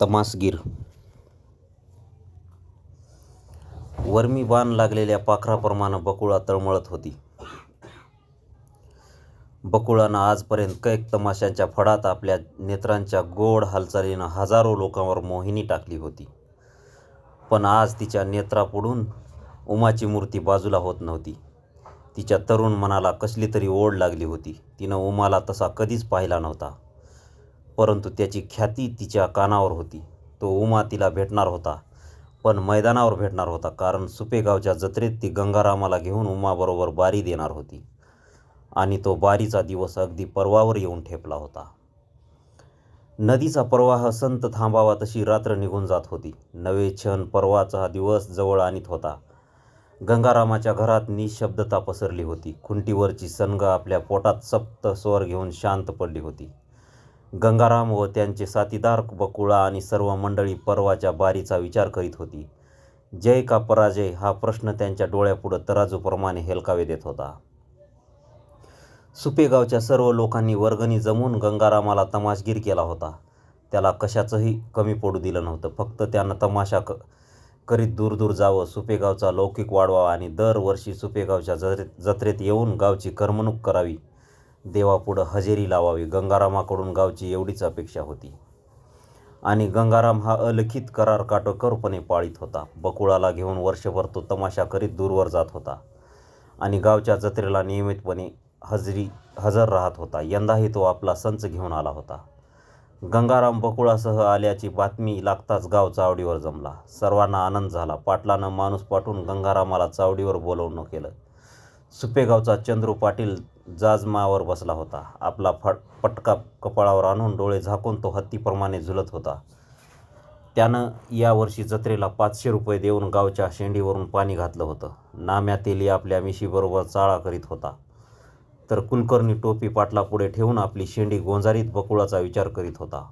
तमासगीर. वर्मी बाण लागलेल्या पाखराप्रमाणे बकुळा तळमळत होती. बकुळानं आजपर्यंत कैक तमाशांच्या फडात आपल्या नेत्रांच्या गोड हालचालीनं हजारो लोकांवर मोहिनी टाकली होती. पण आज तिच्या नेत्रापुढून उमाची मूर्ती बाजूला होत नव्हती. तिच्या तरुण मनाला कसली तरी ओढ लागली होती. तिनं उमाला तसा कधीच पाहिला नव्हता. परंतु त्याची ख्याती तिच्या कानावर होती. तो उमा तिला भेटणार होता पण मैदानावर भेटणार होता कारण सुपेगावच्या जत्रेत ती गंगारामाला घेऊन उमाबरोबर बारी देणार होती आणि तो बारीचा दिवस अगदी पर्वावर येऊन ठेपला होता. नदीचा प्रवाह संत थांबावा तशी रात्र निघून जात होती. नवे क्षण परवाचा दिवस जवळ आणीत होता. गंगारामाच्या घरात निशब्दता पसरली होती. खुंटीवरची सनग आपल्या पोटात सप्त स्वर घेऊन शांत पडली होती. गंगाराम व त्यांचे साथीदार बकुळा आणि सर्व मंडळी परवाच्या बारीचा विचार करीत होती. जय का पराजय? हा प्रश्न त्यांच्या डोळ्यापुढं तराजूप्रमाणे हेलकावे देत होता. सुपेगावच्या सर्व लोकांनी वर्गणी जमून गंगारामाला तमाशगीर केला होता. त्याला कशाचंही कमी पडू दिलं नव्हतं. फक्त त्यानं तमाशा क करीत दूर दूर जावं सुपेगावचा लौकिक वाढवावा आणि दरवर्षी सुपेगावच्या जत्रेत जत्रेत येऊन गावची करमणूक करावी. देवापुढं हजेरी लावावी. गंगारामाकडून गावची एवढीच अपेक्षा होती. आणि गंगाराम हा अलिखित करार काटोकरपणे पाळीत होता. बकुळाला घेऊन वर्षभर तो तमाशा करीत दूरवर जात होता. आणि गावच्या जत्रेला नियमितपणे हजरी हजर राहत होता. यंदाही तो आपला संच घेऊन आला होता. गंगाराम बकुळासह आल्याची बातमी लागताच गाव चावडीवर जमला. सर्वांना आनंद झाला. पाटलानं माणूस पाठवून गंगारामाला चावडीवर बोलवणं केलं. सुपेगावचा चंद्रू पाटील जाजमावर बसला होता. आपला फट पटका कपाळावर आणून डोळे झाकून तो हत्तीप्रमाणे झुलत होता. त्यानं यावर्षी जत्रेला पाचशे रुपये देऊन गावच्या शेंडीवरून पाणी घातलं होतं. नाम्या तेली आपल्या मिशीबरोबर चाळा करीत होता. तर कुलकर्णी टोपी पाटलापुढे ठेवून आपली शेंडी गोंजारीत बकुळाचा विचार करीत होता.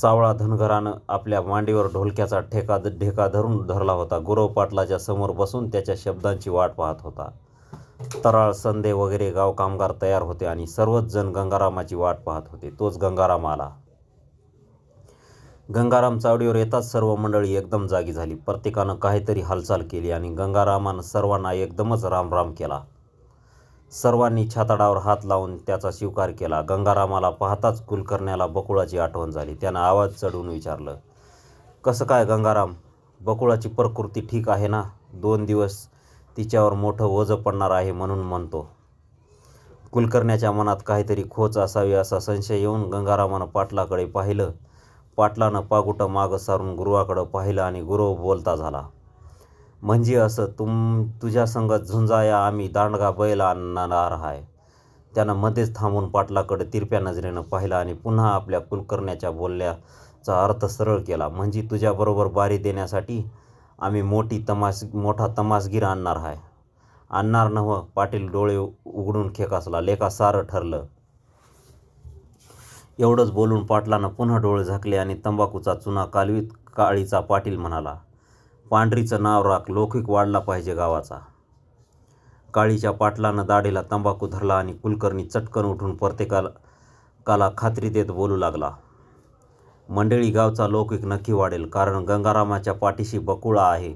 सावळा धनगरानं आपल्या मांडीवर ढोलक्याचा ठेका ढेका धरून धरला होता. गुरव पाटलाच्या समोर बसून त्याच्या शब्दांची वाट पाहत होता. तराळ संदे वगैरे गाव कामगार तयार होते आणि सर्वच जण गंगारामाची वाट पाहत होते. तोच गंगाराम आला. गंगाराम चावडीवर येताच सर्व मंडळी एकदम जागी झाली. प्रत्येकानं काहीतरी हालचाल केली आणि गंगारामानं सर्वांना एकदमच रामराम केला. सर्वांनी छाताडावर हात लावून त्याचा स्वीकार केला. गंगारामाला पाहताच कुलकर्ण्याला बकुळाची आठवण झाली. त्यानं आवाज चढवून विचारलं कसं काय गंगाराम? बकुळाची प्रकृती ठीक आहे ना? दोन दिवस तिच्यावर मोठं ओझं पडणार आहे म्हणून म्हणतो. कुलकर्ण्याच्या मनात काहीतरी खोच असावी असा संशय येऊन गंगारामानं पाटलाकडे पाहिलं. पाटलानं पागुटं मागं सारून गुरुवाकडं पाहिलं आणि गुरु बोलता झाला. म्हणजे असं तुम तुझ्या संगत झुंजाया आम्ही दांडगा बैल आणणार आहे त्यानं मध्येच थांबून पाटलाकडे तिरप्या नजरेनं पाहिलं आणि पुन्हा आपल्या कुलकर्ण्याच्या बोलण्याचा अर्थ सरळ केला. म्हणजे तुझ्याबरोबर बारी देण्यासाठी आम्ही मोठी तमास मोठा तमासगीर आणणार आहे. आणणार नव्हं पाटील डोळे उघडून खेकासला लेखा सारं ठरलं. एवढंच बोलून पाटलानं पुन्हा डोळे झाकले आणि तंबाखूचा चुना कालवीत काळीचा पाटील म्हणाला पांढरीचं नाव राख लौकिक वाढला पाहिजे गावाचा. काळीच्या पाटलानं दाढीला तंबाखू धरला आणि कुलकर्णी चटकन उठून प्रत्येकाला काला खात्री देत बोलू लागला. मंडळी गावचा लौकिक नक्की वाढेल कारण गंगारामाच्या पाठीशी बकुळा आहे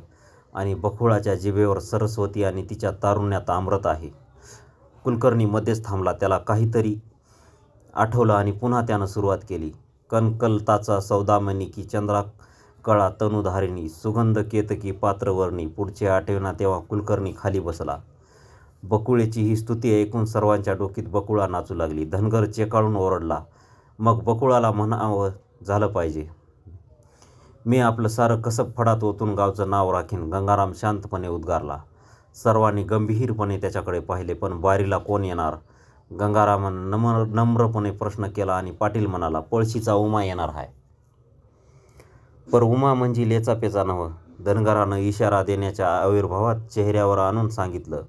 आणि बकुळाच्या जिभेवर सरस्वती आणि तिच्या तारुण्यात अमृत आहे. कुलकर्णी मध्येच थांबला त्याला काहीतरी आठवलं आणि पुन्हा त्यानं सुरुवात केली. कनकलताचा सौदामणी की चंद्रा कळा तनुधारिणी सुगंध केतकी पात्रवर्णी पुढचे आठवणा तेव्हा कुलकर्णी खाली बसला. बकुळेची ही स्तुती ऐकून सर्वांच्या डोकीत बकुळा नाचू लागली. धनगर चेकाळून ओरडला. मग बकुळाला म्हणावं झालं पाहिजे. मी आपलं सारं कसं फडात ओतून गावचं नाव राखीन? गंगाराम शांतपणे उद्गारला. सर्वांनी गंभीरपणे त्याच्याकडे पाहिले पण बारीला कोण येणार? गंगारामानं नम्र नम्रपणे प्रश्न केला आणि पाटील म्हणाला पळशीचा उमा येणार आहे पर उमा म्हणजे लेचा पेचा नव्हं धनगरानं इशारा देण्याच्या आविर्भावात चेहऱ्यावर आणून सांगितलं.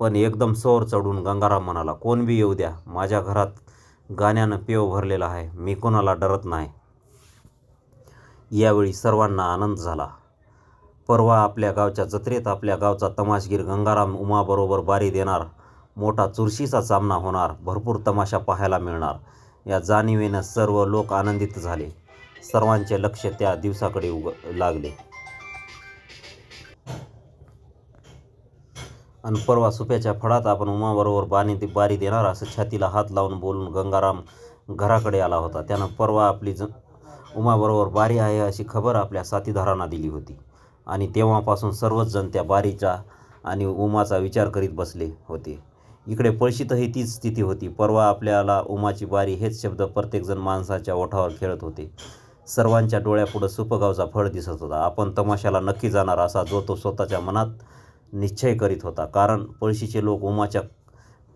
पण एकदम सोर चढून गंगाराम म्हणाला कोण बी येऊ द्या माझ्या घरात गाण्यानं पेव भरलेला आहे. मी कोणाला डरत नाही. यावेळी सर्वांना आनंद झाला. परवा आपल्या गावच्या जत्रेत आपल्या गावचा तमाशगीर गंगाराम उमाबरोबर बारी देणार. मोठा चुरशीचा सामना होणार. भरपूर तमाशा पाहायला मिळणार. या जाणीवेनं सर्व लोक आनंदित झाले. सर्वांचे लक्ष त्या दिवसाकडे उग लागले. आणि परवा सुप्याच्या फळात आपण उमाबरोबर बाणी बारी देणार असं छातीला हात लावून बोलून गंगाराम घराकडे आला होता. त्यानं परवा आपली ज उमाबरोबर बारी आहे अशी खबर आपल्या साथीदारांना दिली होती. आणि तेव्हापासून सर्वच जण त्या बारीचा आणि उमाचा विचार करीत बसले होते. इकडे पळशीतही तीच स्थिती होती. परवा आपल्याला उमाची बारी हेच शब्द प्रत्येकजण माणसाच्या ओठावर खेळत होते. सर्वांच्या डोळ्यापुढं सुपगावचा फळ दिसत होता. आपण तमाशाला नक्की जाणार असा जो तो स्वतःच्या मनात निश्चय करीत होता. कारण पळशीचे लोक उमाच्या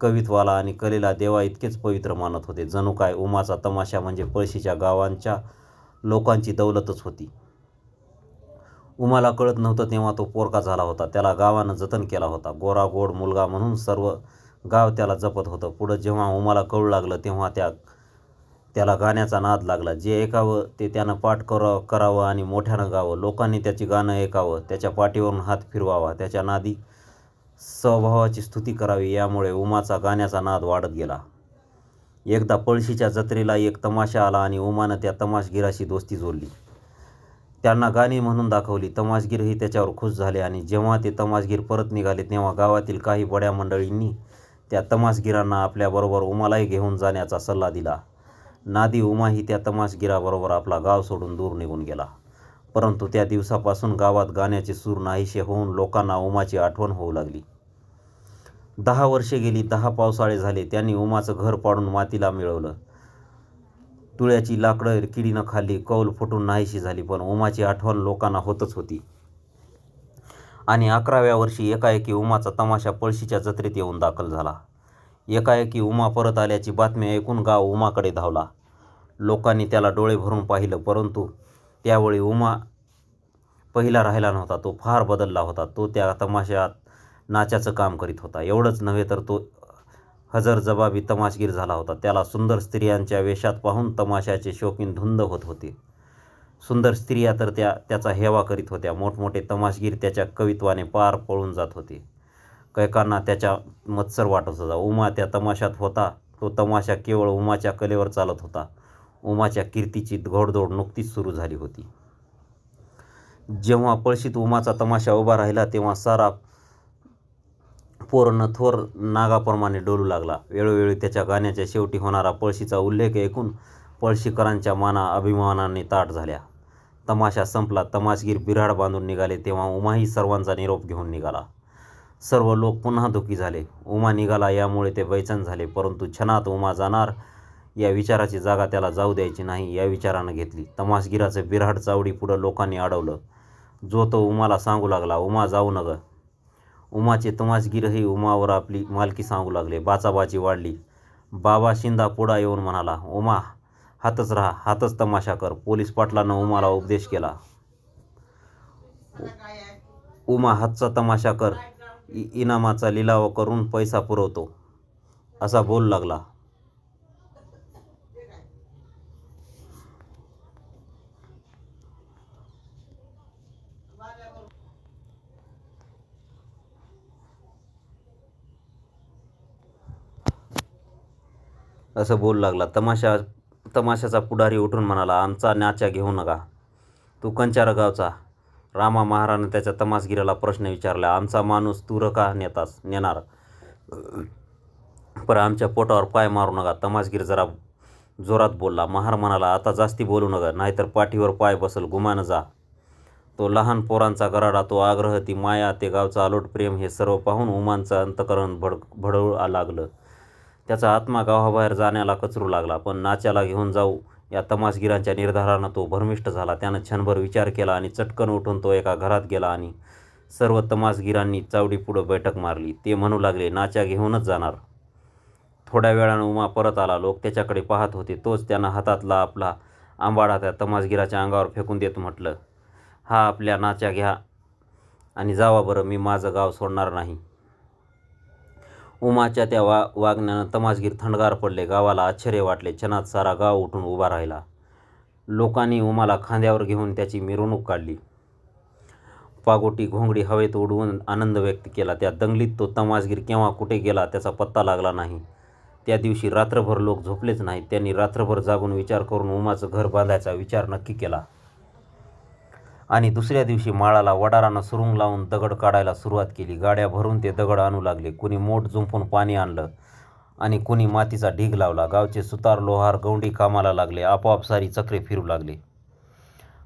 कवित्वाला आणि कलेला देवा इतकेच पवित्र मानत होते. जणू काय उमाचा तमाशा म्हणजे पळशीच्या गावांच्या लोकांची दौलतच होती. उमाला कळत नव्हतं तेव्हा तो पोरका झाला होता. त्याला गावानं जतन केला होता. गोरा गोड मुलगा म्हणून सर्व गाव त्याला जपत होतं. पुढं जेव्हा उमाला कळू लागलं तेव्हा त्या त्याला गाण्याचा नाद लागला. जे ऐकावं ते त्यानं पाठ करावं करावं आणि मोठ्यानं गावं. लोकांनी त्याची गाणं ऐकावं त्याच्या पाठीवरून हात फिरवावा त्याच्या नादी स्वभावाची स्तुती करावी यामुळे उमाचा गाण्याचा नाद वाढत गेला. एकदा पळशीच्या जत्रेला एक तमाशा आला आणि उमानं त्या तमाशगिराशी दोस्ती जोडली. त्यांना गाणी म्हणून दाखवली. तमाशगीरही त्याच्यावर खुश झाले आणि जेव्हा ते तमाशगीर परत निघाले तेव्हा गावातील काही बड्या मंडळींनी त्या तमाशगिरांना आपल्याबरोबर उमालाही घेऊन जाण्याचा सल्ला दिला. नादी उमाही त्या तमाशगिराबरोबर आपला गाव सोडून दूर निघून गेला. परंतु त्या दिवसापासून गावात गाण्याचे सूर नाहीसे होऊन लोकांना उमाची आठवण होऊ लागली. दहा वर्षे गेली दहा पावसाळे झाले त्यांनी उमाचं घर पाडून मातीला मिळवलं. तुळ्याची लाकडं किडीनं खाल्ली कौल फुटून नाहीशी झाली पण उमाची आठवण लोकांना होतच होती. आणि अकराव्या वर्षी एकाएकी उमाचा तमाशा पळशीच्या जत्रेत येऊन दाखल झाला. एकाएकी उमा परत आल्याची बातमी ऐकून गाव उमाकडे धावला. लोकांनी त्याला डोळे भरून पाहिलं परंतु त्यावेळी उमा पहिला राहिला नव्हता. तो फार बदलला होता. तो त्या तमाशात नाचाचं काम करीत होता. एवढंच नव्हे तर तो हजर जबाबी तमाशगीर झाला होता. त्याला सुंदर स्त्रियांच्या वेशात पाहून तमाशाचे शौकीन धुंद होत होते. सुंदर स्त्रिया तर त्या त्याचा हेवा करीत होत्या. मोठमोठे तमाशगीर त्याच्या कवित्वाने पार पळून जात होते. कैकांना त्याच्या मत्सर वाटत होता. उमा त्या तमाशात होता. तो तमाशा केवळ उमाच्या कलेवर चालत होता. उमाच्या कीर्तीची घोडदौड नुकतीच सुरू झाली होती. जेव्हा पळशीत उमाचा तमाशा उभा राहिला तेव्हा सारा पोरनं थोर नागाप्रमाणे डोलू लागला. वेळोवेळी त्याच्या गाण्याच्या शेवटी होणारा पळशीचा उल्लेख ऐकून पळशीकरांच्या माना अभिमानाने ताट झाल्या. तमाशा संपला. तमाशगीर बिराड बांधून निघाले. तेव्हा उमाही सर्वांचा निरोप घेऊन निघाला. सर्व लोक पुन्हा दुःखी झाले. उमा निघाला यामुळे ते बैचन झाले परंतु क्षणात उमा जाणार. या विचाराची जागा त्याला जाऊ द्यायची नाही या विचारानं घेतली. तमाशगिराचं बिराड चावडी पुढं लोकांनी अडवलं. जो तो उमाला सांगू लागला उमा जाऊ नग. उमाचे तमाशगिरही उमावर आपली मालकी सांगू लागले. बाचाबाची वाढली. बाबा शिंदा पुढा येऊन म्हणाला उमा हातच राहा हातच तमाशा कर पोलीस पाटलानं उमाला उपदेश केला. उमा हातचा तमाशा कर. इ इनामाचा लिलाव करून पैसा पुरवतो असा बोल लागला. असं बोलू लागला. तमाशा तमाशाचा पुढारी उठून म्हणाला आमचा नाचा घेऊ नका. तू कंचार गावचा रामा महारानं त्याच्या तमासगिराला प्रश्न विचारला आमचा माणूस तू का नेतास नेणार? पर आमच्या पोटावर पाय मारू नका. तमासगीर जरा जोरात बोलला महार म्हणाला आता जास्ती बोलू नका नाहीतर पाठीवर पाय बसल गुमान जा. तो लहान पोरांचा गराडा तो आग्रह ती माया ते गावचं अलोट प्रेम हे सर्व पाहून उमांचं अंतकरण भड भडवू लागलं. त्याचा आत्मा गावाबाहेर जाण्याला कचरू लागला पण नाच्याला घेऊन जाऊ या तमासगिरांच्या निर्धारानं तो भरमिष्ट झाला. त्यानं क्षणभर विचार केला आणि चटकन उठून तो एका घरात गेला आणि सर्व तमासगिरांनी चावडी पुढं बैठक मारली. ते म्हणू लागले नाच्या घेऊनच जाणार. थोड्या वेळानं उमा परत आला. लोक त्याच्याकडे पाहत होते. तोच त्यानं हातातला आपला आंबाडा त्या तमासगिराच्या अंगावर फेकून देत म्हटलं हा आपल्या नाच्या घ्या आणि जावा बरं मी माझं गाव सोडणार नाही. उमाच्या त्या वा वागण्यानं तमासगीर थंडगार पडले. गावाला आश्चर्य वाटले. क्षणात सारा गाव उठून उभा राहिला. लोकांनी उमाला खांद्यावर घेऊन त्याची मिरवणूक काढली. पागोटी घोंगडी हवेत उडवून आनंद व्यक्त केला. त्या दंगलीत तो तमासगीर केव्हा कुठे गेला त्याचा पत्ता लागला नाही. त्या दिवशी रात्रभर लोक झोपलेच नाहीत. त्यांनी रात्रभर जागून विचार करून उमाचं घर बांधायचा विचार नक्की केला. आणि दुसऱ्या दिवशी माळाला वडारानं सुरुंग लावून दगड काढायला सुरुवात केली. गाड्या भरून ते दगड आणू लागले. कुणी मोठ जुंपून पाणी आणलं आणि कुणी मातीचा ढीग लावला. गावचे सुतार लोहार गौंडी कामाला लागले. आपोआप सारी चक्रे फिरू लागले.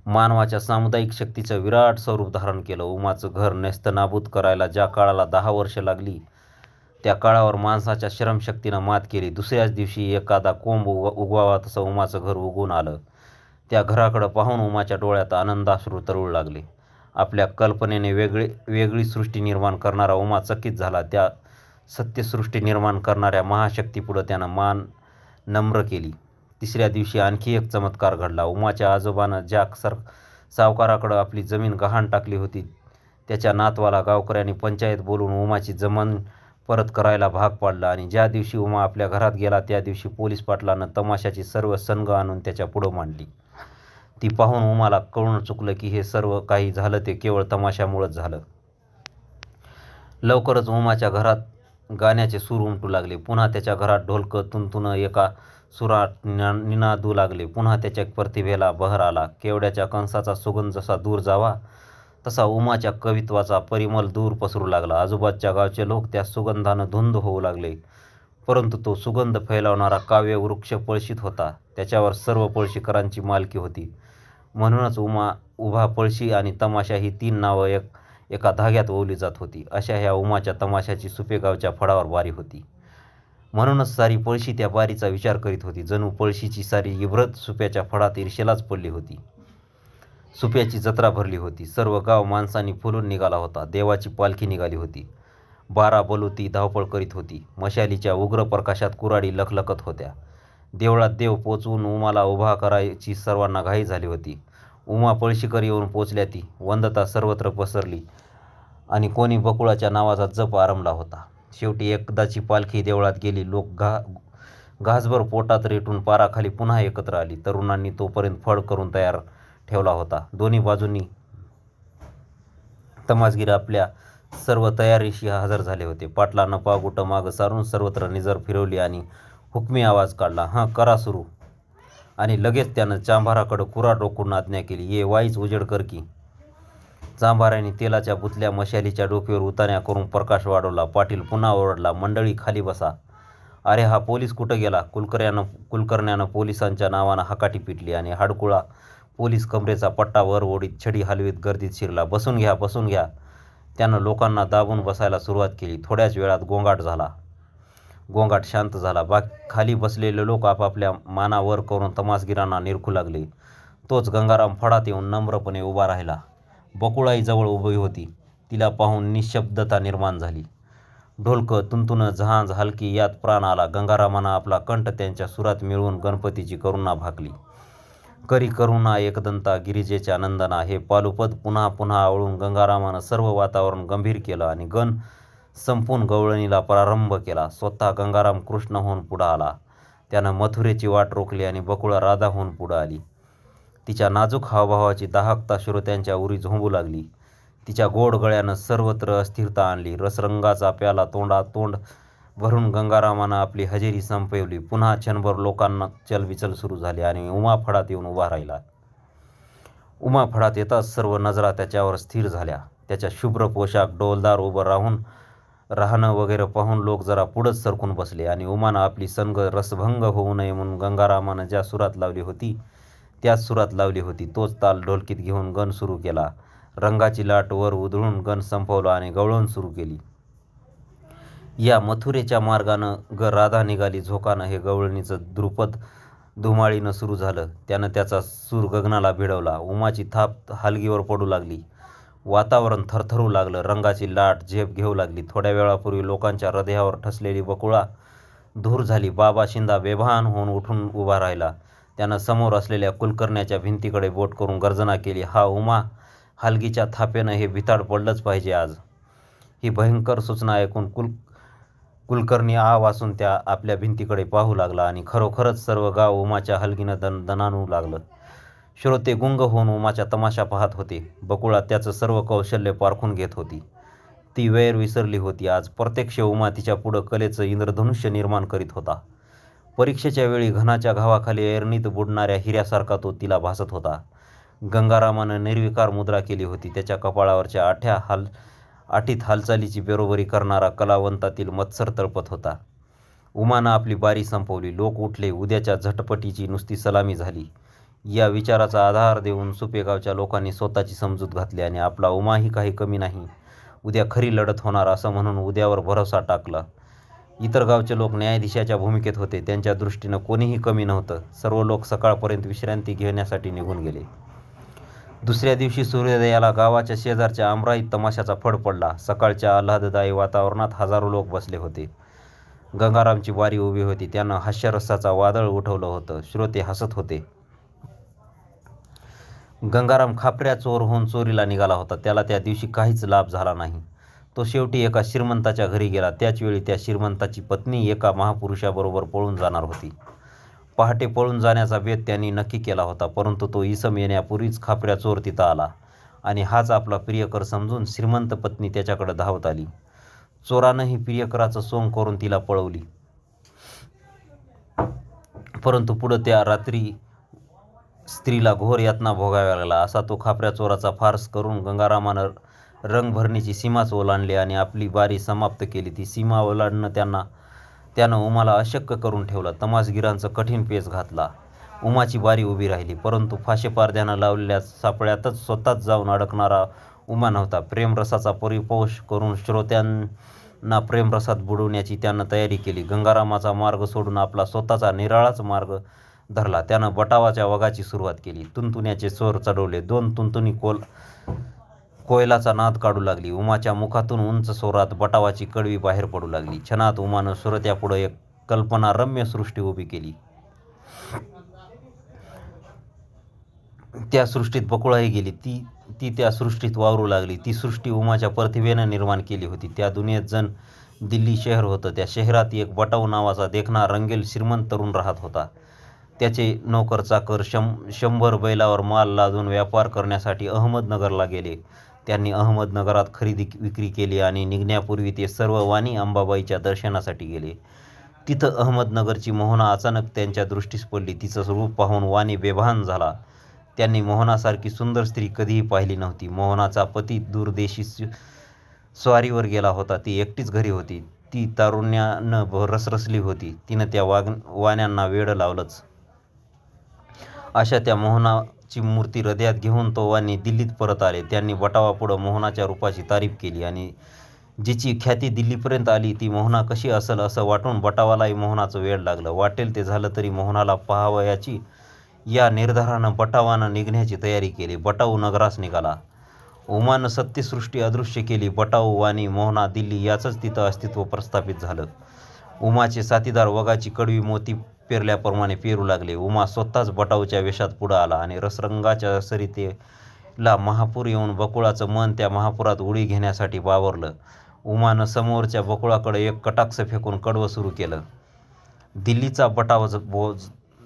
मानवाच्या सामुदायिक शक्तीचं विराट स्वरूप धारण केलं. उमाचं घर नेस्तनाबूत करायला ज्या काळाला दहा वर्ष लागली त्या काळावर माणसाच्या श्रमशक्तीनं मात केली. दुसऱ्याच दिवशी एखादा कोंब उग उगवावा तसं उमाचं घर उगून आलं. त्या घराकडं पाहून उमाच्या डोळ्यात आनंदाश्रू तरळू लागले. आपल्या कल्पनेने वेगळी वेगळी सृष्टी निर्माण करणारा उमा चकित झाला. त्या सत्यसृष्टी निर्माण करणाऱ्या महाशक्तीपुढं त्यानं मान नम्र केली. तिसऱ्या दिवशी आणखी एक चमत्कार घडला. उमाच्या आजोबानं ज्या सर सावकाराकडं आपली जमीन गहाण टाकली होती. त्याच्या नातवाला गावकऱ्यांनी पंचायत बोलून उमाची जमीन परत करायला भाग पाडला आणि ज्या दिवशी उमा आपल्या घरात गेला त्या दिवशी पोलीस पाटलानं तमाशाची सर्व संघ आणून त्याच्या पुढं मांडली. ती पाहून उमाला कळून चुकलं की हे सर्व काही झालं ते केवळ तमाशामुळंच झालं. लवकरच उमाच्या घरात गाण्याचे सूर उमटू लागले. पुन्हा त्याच्या घरात ढोलकं तुंतुनं एका सुरात निनादू लागले. पुन्हा त्याच्या प्रतिभेला बहर आला. केवड्याच्या कंसाचा सुगंध जसा दूर जावा तसा उमाच्या कवित्वाचा परिमल दूर पसरू लागला. आजूबाजूच्या गावचे लोक त्या सुगंधानं धुंद होऊ लागले. परंतु तो सुगंध फैलावणारा काव्य वृक्ष पळशीत होता. त्याच्यावर सर्व पळशीकरांची मालकी होती. म्हणूनच उमा उभा पळशी आणि तमाशा ही तीन नावं एक एका धाग्यात ओवली जात होती. अशा ह्या उमाच्या तमाशाची सुपेगावच्या फडावर बारी होती. म्हणूनच सारी पळशी त्या बारीचा विचार करीत होती. जणू पळशीची सारी इब्रत सुप्याच्या फडात ईर्षेलाच पडली होती. सुप्याची जत्रा भरली होती. सर्व गाव माणसांनी फुलून निघाला होता. देवाची पालखी निघाली होती. बारा बलुती धावपळ करीत होती. मशालीच्या उग्र प्रकाशात कुराडी लखलखत होत्या. देवळात देव पोचवून उमाला उभा करायची सर्वांना घाई झाली होती. उमा पळशीकर येऊन पोचल्या ती. वंदता सर्वत्र पसरली आणि कोणी बकुळाच्या नावाचा जप आरंभला होता. शेवटी एकदाची पालखी देवळात गेली. लोक घा घासभर पोटात रेटून पाराखाली पुन्हा एकत्र आली. तरुणांनी तोपर्यंत फड करून तयार ठेवला होता. दोन्ही बाजूंनी तमासगीर आपल्या सर्व तयारीशी हजर झाले होते. पाटला नपा गुट मागं सारून सर्वत्र निजर फिरवली आणि हुकमी आवाज काढला हां करा सुरू. आणि लगेच त्यानं चांभाराकडं कुरा डोकून आज्ञा केली ये वाईच उजेड कर की. चांभाराने तेलाच्या बुतल्या मशालीच्या डोक्यावर उतान्या करून प्रकाश वाढवला पाटील पुन्हा ओरडला मंडळी खाली बसा. अरे हा पोलीस कुठं गेला? कुलकर्यानं कुलकर्ण्यानं पोलिसांच्या नावानं हकाटी पिटली आणि हाडकुळा पोलीस कमरेचा पट्टा वर ओढीत छडी हलवीत गर्दीत शिरला बसून घ्या बसून घ्या. त्यानं लोकांना दाबून बसायला सुरुवात केली थोड्याच वेळात गोंगाट झाला. गोंगाट शांत झाला. बा खाली बसलेले लोक आपापल्या मानावर करून तमासगिरांना निरखू लागले. तोच गंगाराम फडात येऊन नम्रपणे उभा राहिला. बकुळाई जवळ उभी होती. तिला पाहून निशब्दता निर्माण झाली. ढोलकं तुंतुनं झांज हलकी यात प्राण आला. गंगारामानं आपला कंठ त्यांच्या सुरात मिळवून गणपतीची करुणा भाकली. करी करुणा एकदंता गिरिजेच्या नंदना हे पालुपद पुन्हा पुन्हा आवळून गंगारामानं सर्व वातावरण गंभीर केलं आणि गण संपून गवळणीला प्रारंभ केला. स्वतः गंगाराम कृष्ण होऊन पुढं आला. त्यानं मथुरेची वाट रोखली आणि बकुळा राधा होऊन पुढं आली. तिच्या नाजूक हावभावाची दाहकता श्रोत्यांच्या उरी झोंबू लागली. तिच्या गोड गळ्यानं सर्वत्र अस्थिरता आणली. रसरंगाचा प्याला तोंडात तोंड भरून गंगारामानं आपली हजेरी संपवली. पुन्हा क्षणभर लोकांना चलबिचल सुरू झाली आणि उमा फडात येऊन उभा राहिला. उमा फडात येताच सर्व नजरा त्याच्यावर स्थिर झाल्या. त्याच्या शुभ्र पोशाख डोलदार उभं राहून राहणं वगैरे पाहून लोक जरा पुढंच सरकून बसले. आणि उमानं आपली संग रसभंग होऊ नये म्हणून गंगारामानं ज्या सुरात लावली होती त्याच सुरात लावली होती. तोच ताल ढोलकीत घेऊन गण सुरू केला. रंगाची लाट वर उधळून गण संपवला आणि गवळण सुरू केली. या मथुरेच्या मार्गानं ग राधा निघाली. झोकानं हे गवळणीचं द्रुपद धुमाळीनं सुरू झालं. त्यानं त्याचा सूर गगनाला भिडवला. उमाची थाप हलगीवर पडू लागली. वातावरण थरथरू लागलं. रंगाची लाट झेप घेऊ लागली. थोड्या वेळापूर्वी लोकांच्या हृदयावर ठसलेली बकुळा धूर झाली. बाबा शिंदा बेभान होऊन उठून उभा राहिला. त्यानं समोर असलेल्या कुलकर्ण्याच्या भिंतीकडे बोट करून गर्जना केली. हा उमा हलगीच्या थापेनं हे भिताड पडलंच पाहिजे आज. ही भयंकर सूचना ऐकून कुल कुलकर्णी आ वाचून त्या आपल्या भिंतीकडे पाहू लागला आणि खरोखरच सर्व गाव उमाच्या हलगीनं दन दणानू लागलं. श्रोते गुंग होऊन उमाच्या तमाशा पाहत होते. बकुळा त्याचं सर्व कौशल्य पारखून घेत होती. ती वैर विसरली होती. आज प्रत्यक्ष उमा तिच्या पुढं कलेचं इंद्रधनुष्य निर्माण करीत होता. परीक्षेच्या वेळी घनाच्या घावाखाली ऐरणीत बुडणाऱ्या हिऱ्यासारखा तो तिला भासत होता. गंगारामानं निर्विकार मुद्रा केली होती. त्याच्या कपाळावरच्या आठ्या हाल आठीत हालचालीची बरोबरी करणारा कलावंतातील मत्सर तळपत होता. उमानं आपली बारी संपवली. लोक उठले. उद्याच्या झटपटीची नुसती सलामी झाली. या विचाराचा आधार देऊन सुपेगावच्या लोकांनी स्वतःची समजूत घातली आणि आपला उमाही काही कमी नाही. उद्या खरी लढत होणार असं म्हणून उद्यावर भरोसा टाकला. इतर गावचे लोक न्यायाधीशाच्या भूमिकेत होते. त्यांच्या दृष्टीनं कोणीही कमी नव्हतं. सर्व लोक सकाळपर्यंत विश्रांती घेण्यासाठी निघून गेले. दुसऱ्या दिवशी सूर्योदयाला गावाच्या शेजारच्या आमराईत तमाशाचा फड पडला. सकाळच्या आल्हाददायी वातावरणात हजारो लोक बसले होते. गंगारामची वारी उभी होती. त्यानं हास्यरसाचा वादळ उठवलं होतं. श्रोते हसत होते. गंगाराम खापऱ्या चोर होऊन चोरीला निघाला होता. त्याला त्या दिवशी काहीच लाभ झाला नाही. तो शेवटी एका श्रीमंताच्या घरी गेला. त्याचवेळी त्या श्रीमंताची पत्नी एका महापुरुषाबरोबर पळून जाणार होती. पहाटे पळून जाण्याचा वेध त्यांनी नक्की केला होता परंतु तो इसम येण्यापूर्वीच खापऱ्या चोर तिथं आला आणि हाच आपला प्रियकर समजून श्रीमंत पत्नी त्याच्याकडे धावत आली. चोरानंही प्रियकराचं सोंग करून तिला पळवली. परंतु पुढं त्या रात्री स्त्रीला घोर यातना भोगाव्या लागला. असा तो खापऱ्या चोराचा फार्स करून गंगारामानं रंगभरणीची सीमाच ओलांडली आणि आपली बारी समाप्त केली. ती सीमा ओलांडणं त्यांना त्यानं उमाला अशक्य करून ठेवलं. तमासगिरांचं कठीण पेच घातला. उमाची बारी उभी राहिली परंतु फाशेपारध्यानं लावलेल्या सापळ्यातच स्वतःच जाऊन अडकणारा उमा नव्हता. प्रेमरसाचा परिपोष करून श्रोत्यांना प्रेमरसात बुडवण्याची त्यानं तयारी केली. गंगारामाचा मार्ग सोडून आपला स्वतःचा निराळाच मार्ग धरला. त्यानं बटावाच्या वगाची सुरुवात केली. तुंतुण्याचे स्वर चढवले. दोन तुंतुनी कोल कोयलाचा नाद काढू लागली. उमाच्या मुखातून उंच स्वरात बटावाची कडवी बाहेर पडू लागली. क्षणात उमानं सुरत्यापुढं एक कल्पनारम्य सृष्टी उभी केली. त्या सृष्टीत बकुळाही गेली. ती ती त्या सृष्टीत वावरू लागली. ती सृष्टी उमाच्या प्रतिभेनं निर्माण केली होती. त्या दुनियेत जण दिल्ली शहर होतं. त्या शहरात एक बटाव नावाचा देखणा रंगेल श्रीमंत तरुण राहत होता. त्याचे नोकर चाकर शं शंभर बैलावर माल लादून व्यापार करण्यासाठी अहमदनगरला गेले. त्यांनी अहमदनगरात खरेदी विक्री केली आणि निघण्यापूर्वी ते सर्व वाणी अंबाबाईच्या दर्शनासाठी गेले. तिथं अहमदनगरची मोहना अचानक त्यांच्या दृष्टीस पडली. तिचं स्वरूप पाहून वाणी बेभान झाला. त्यांनी मोहनासारखी सुंदर स्त्री कधीही पाहिली नव्हती. मोहनाचा पती दूरदेशी स्वारीवर गेला होता. ती एकटीच घरी होती. ती तारुण्यानं रसरसली होती. तिनं त्या वाग वाण्यांना वेड लावलंच. अशा त्या मोहनाची मूर्ती हृदयात घेऊन तो वाणी दिल्लीत परत आले. त्यांनी बटावापुढं मोहनाच्या रूपाची तारीफ केली आणि जिची ख्याती दिल्लीपर्यंत आली ती मोहना कशी असेल असं वाटून बटावालाही मोहनाचं वेळ लागलं. वाटेल ते झालं तरी मोहनाला पहावयाची या निर्धारानं बटावानं निघण्याची तयारी केली. बटाऊ नगरास निघाला. उमानं सत्यसृष्टी अदृश्य केली. बटाऊ वाणी मोहना दिल्ली याचंच तिथं अस्तित्व प्रस्थापित झालं. उमाचे साथीदार वगाची कडवी मोती पेरल्याप्रमाणे पेरू लागले. उमा स्वतःच बटाऊच्या वेशात पुढं आला आणि रसरंगाच्या सरितेला महापूर येऊन बकुळाचं मन त्या महापुरात उडी घेण्यासाठी वावरलं. उमानं समोरच्या बकुळाकडे एक कटाक्ष फेकून कडवं सुरू केलं. दिल्लीचा बटाव बो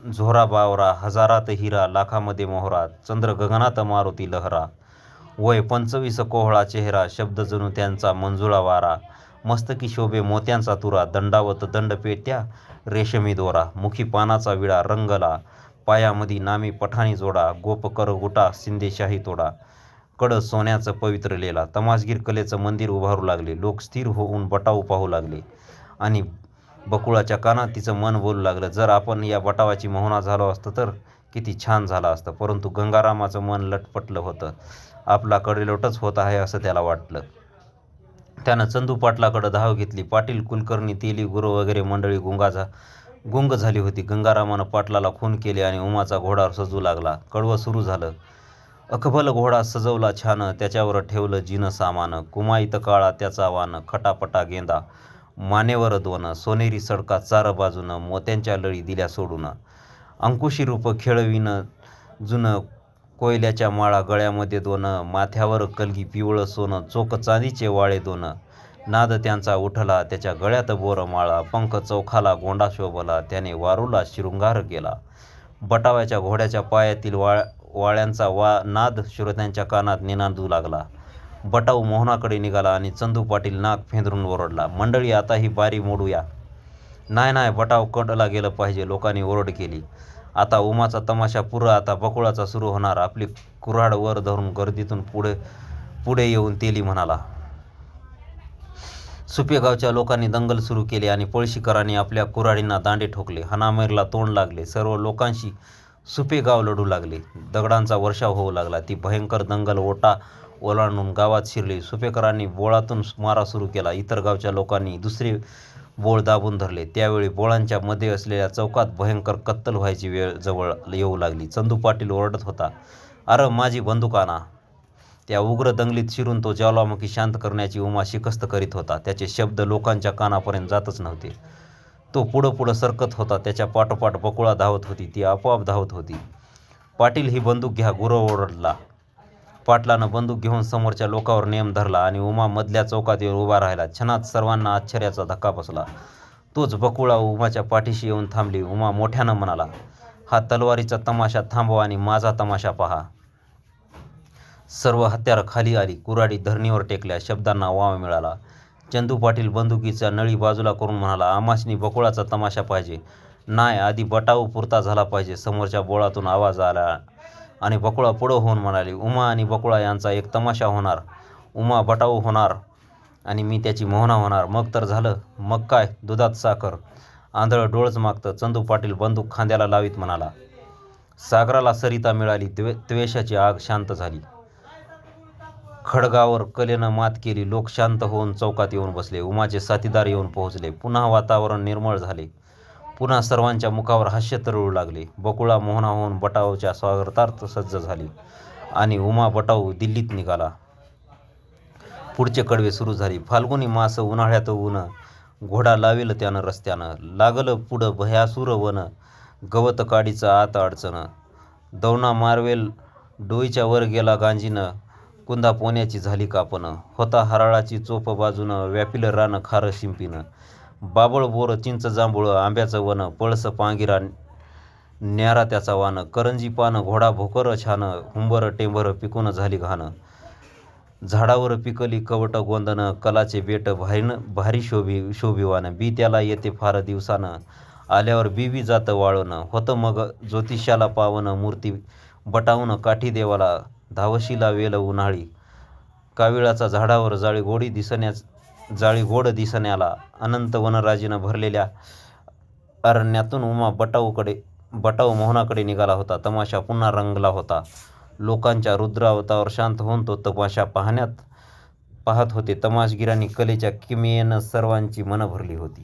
झोरा बावरा हजारात हिरा लाखामध्ये मोहरा चंद्र गगनात मारुती लहरा वय पंचवीस कोहळा चेहरा शब्द जणू त्यांचा मंजुळा वारा मस्तकी शोभे मोत्यांचा तुरा दंडावत दंड पेट्या रेशमी दोरा मुखी पानाचा विडा रंगला पायामधी नामी पठाणी जोडा गोपकर गुटा शिंदेशाही तोडा. कड सोन्याचं पवित्र लेला तमासगीर कलेचं मंदिर उभारू लागले लोक स्थिर होऊन बटाऊ पाहू लागले आणि बकुळाच्या कानात तिचं मन बोलू लागलं जर आपण या बटावाची मोहना झालो असतं तर किती छान झालं असतं परंतु गंगारामाचं मन लटपटलं होतं. आपला कडेलोटच होत आहे असं त्याला वाटलं. त्यानं चंदू पाटलाकडं धाव घेतली. पाटील कुलकर्णी तेली गुरु वगैरे मंडळी गुंगाचा गुंग झाली होती. गंगारामानं पाटलाला खून केले आणि उमाचा घोडा सजू लागला. कडवं सुरू झालं. अकबल घोडा सजवला छान. त्याच्यावर ठेवलं जिनं सामान. कुमाईत काळा त्याचा वान. खटापटा गेंदा. मानेवर दोन. सोनेरी सडका चार बाजूनं. मोत्यांच्या लळी दिल्या सोडून. अंकुशी रूप खेळविनं जुनं कोयल्याच्या माळा गळ्यामध्ये दोन माथ्यावर कलगी पिवळं सोनं चोख चांदीचे वाळे दोन. नाद त्यांचा उठला त्याच्या गळ्यात बोरमाळा पंख चौखाला गोंडा शोभला त्याने वारूला शृंगार केला. बटाव्याच्या घोड्याच्या पायातील वाळ वाळ्यांचा वा नाद श्रोत्यांच्या कानात निनादू लागला. बटाऊ मोहनाकडे निघाला आणि चंदू पाटील नाक फेंदरून ओरडला मंडळी आता ही बारी मोडूया. नाही नाही बटाव कडला गेलं पाहिजे लोकांनी ओरड केली. आता उमाचा तमाशा पुरा आता बकुळाचा सुरू होणार. आपली कुऱ्हाड वर धरून गर्दीतून पुढे पुढे येऊन तेली म्हणाला. सुपेगावच्या लोकांनी दंगल सुरू केली आणि पळशीकरांनी आपल्या कुऱ्हाडींना दांडे ठोकले. हनामेरला तोंड लागले. सर्व लोकांशी सुपेगाव लढू लागले. दगडांचा वर्षाव होऊ लागला. ती भयंकर दंगल ओटा ओलांडून गावात शिरली. सुपेकरांनी बोळातून मारा सुरू केला. इतर गावच्या लोकांनी दुसरे बोळ दाबून धरले. त्यावेळी बोळांच्या मध्ये असलेल्या चौकात भयंकर कत्तल व्हायची वेळ जवळ येऊ लागली. चंदू पाटील ओरडत होता अरे माझी बंदुकाना त्या उग्र दंगलीत शिरून तो ज्वालामुखी शांत करण्याची उमा शिकस्त करीत होता. त्याचे शब्द लोकांच्या कानापर्यंत जातच नव्हते. तो पुढं पुढं सरकत होता. त्याच्या पाठोपाठ बकुळा धावत होती. ती आपोआप धावत होती. पाटील ही बंदूक घ्या. गुरव ओरडला. पाटलानं बंदूक घेऊन समोरच्या लोकावर नेम धरला आणि उमा मधल्या चौकात येऊन उभा राहिला. क्षणात सर्वांना आश्चर्याचा धक्का बसला. तोच बकुळा उमाच्या पाठीशी येऊन थांबली. उमा मोठ्यानं म्हणाला हा तलवारीचा तमाशा थांबवा आणि माझा तमाशा पहा. सर्व हत्यारं खाली आली. कुऱ्हाडी धरणीवर टेकल्या. शब्दांना वाव मिळाला. चंदू पाटील बंदुकीचा नळी बाजूला करून म्हणाला आमाशनी बकुळाचा तमाशा पाहिजे. नाही आधी बटाऊ पुरता झाला पाहिजे. समोरच्या बोळातून आवाज आला. आणि बकुळा पुढं होऊन म्हणाली उमा आणि बकुळा यांचा एक तमाशा होणार. उमा बटाऊ होणार आणि मी त्याची मोहना होणार. मग तर झालं. मग काय? दुधात साखर. आंधळं डोळच मागतं. चंदू पाटील बंदूक खांद्याला लावीत म्हणाला. सागराला सरिता मिळाली. द्वे द्वेषाची आग शांत झाली. खडगावर कलेनं मात केली. लोक शांत होऊन चौकात येऊन बसले. उमाचे साथीदार येऊन पोहोचले. पुन्हा वातावरण निर्मळ झाले. पुन्हा सर्वांच्या मुखावर हास्य तरळू लागले. बकुळा मोहना होऊन स्वागतार्थ सज्ज झाली आणि उमा बटाऊ दिल्लीत निघाला. पुढचे कडवे सुरू झाली. फाल्गुनी मास उन्हाळ्यात ऊन घोडा लावेल त्यानं रस्त्यानं. लागलं पुढं भयासूर वन गवत काडीचं आत अडचण. दवना मारवेल डोईच्या वर गेला गांजीनं. कुंदा पोण्याची झाली कापणं. होता हराळाची चोप बाजूनं व्यापिलं रानं खारं शिंपीनं. बाबळ बोर चिंच जांभूळ आंब्याचं वन पळस पांगिरा न्यारा त्याचा वान करंजी पान घोडा भोकर छान हुंबर टेंभर पिकून झाली घाण. झाडावर पिकली कवट गोंदन कलाचे बेट भारीन भारी शोभी शोभिवान. बी त्याला येते फार दिवसानं. आल्यावर बीबी जातं वाळवणं होतं मग ज्योतिषाला पावन मूर्ती बटावून काठी देवाला धावशीला वेल उन्हाळी. काविळाचा झाडावर जाळी गोडी दिसण्यास जाळी गोड दिसण्याला अनंत वनराजीनं भरलेल्या अरण्यातून उमा बटाऊकडे बटाऊ मोहनाकडे निघाला होता. तमाशा पुन्हा रंगला होता. लोकांच्या रुद्रावतावर शांत होऊन तो तमाशा पाहण्यात पाहत होते. तमाशगिरांनी कलेच्या किमयेनं सर्वांची मनं भरली होती.